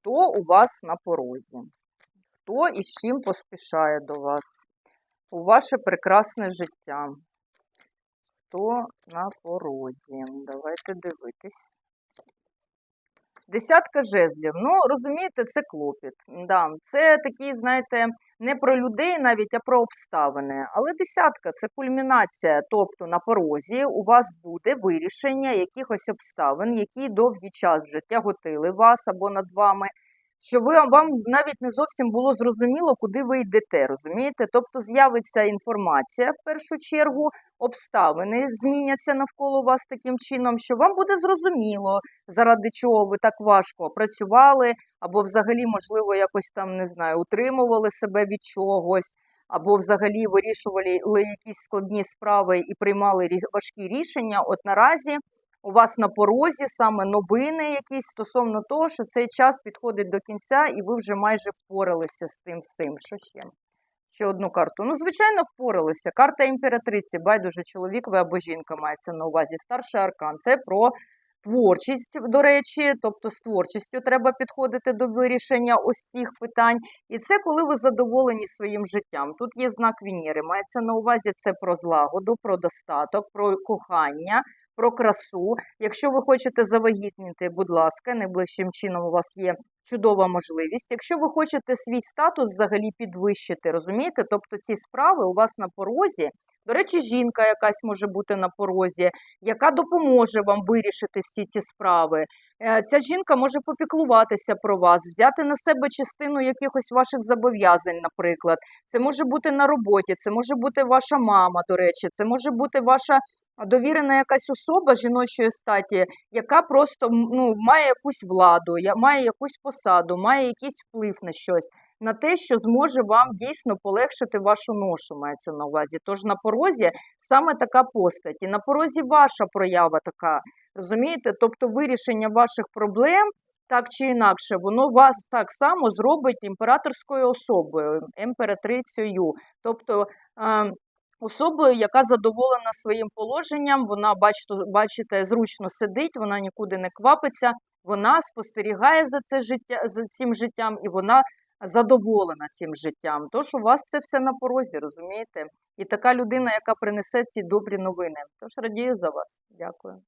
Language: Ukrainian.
Хто у вас на порозі? Хто і з чим поспішає до вас? У ваше прекрасне життя. Хто на порозі? Давайте дивитись. Десятка жезлів. Ну, розумієте, це клопіт. Да, це такий, знаєте, не про людей навіть, а про обставини. Але десятка це кульмінація. Тобто на порозі у вас буде вирішення якихось обставин, які довгий час вже тяготили вас або над вами. Що ви вам навіть не зовсім було зрозуміло, куди ви йдете, розумієте? Тобто з'явиться інформація в першу чергу, обставини зміняться навколо вас таким чином, що вам буде зрозуміло, заради чого ви так важко працювали, або взагалі, можливо, якось там не знаю, утримували себе від чогось, або взагалі вирішували якісь складні справи і приймали важкі рішення. От наразі у вас на порозі саме новини якісь стосовно того, що цей час підходить до кінця, і ви вже майже впоралися з тим всім. Що ще? Ще одну карту. Ну, звичайно, впоралися. Карта імператриці, байдуже чоловік ви або жінка мається на увазі. Старший аркан. Це про творчість, до речі, тобто з творчістю треба підходити до вирішення ось цих питань. І це коли ви задоволені своїм життям. Тут є знак Венери. Мається на увазі це про злагоду, про достаток, про кохання, про красу. Якщо ви хочете завагітніти, будь ласка, найближчим чином у вас є чудова можливість. Якщо ви хочете свій статус взагалі підвищити, розумієте? Тобто ці справи у вас на порозі. До речі, жінка якась може бути на порозі, яка допоможе вам вирішити всі ці справи. Е, Ця жінка може попіклуватися про вас, взяти на себе частину якихось ваших зобов'язань, наприклад. Це може бути на роботі, це може бути ваша мама, до речі, це може бути ваша довірена якась особа жіночої статі, яка просто ну, має якусь владу, має якусь посаду, має якийсь вплив на щось, на те, що зможе вам дійсно полегшити вашу ношу, мається на увазі. Тож на порозі саме така постать. І на порозі ваша проява така, розумієте? Тобто вирішення ваших проблем. Так чи інакше, воно вас так само зробить імператорською особою, імператрицею. Тобто е, особою, яка задоволена своїм положенням, вона, бачите, зручно сидить, вона нікуди не квапиться, вона спостерігає за, це життя, за цим життям і вона задоволена цим життям. Тож у вас це все на порозі, розумієте? І така людина, яка принесе ці добрі новини. Тож радію за вас. Дякую.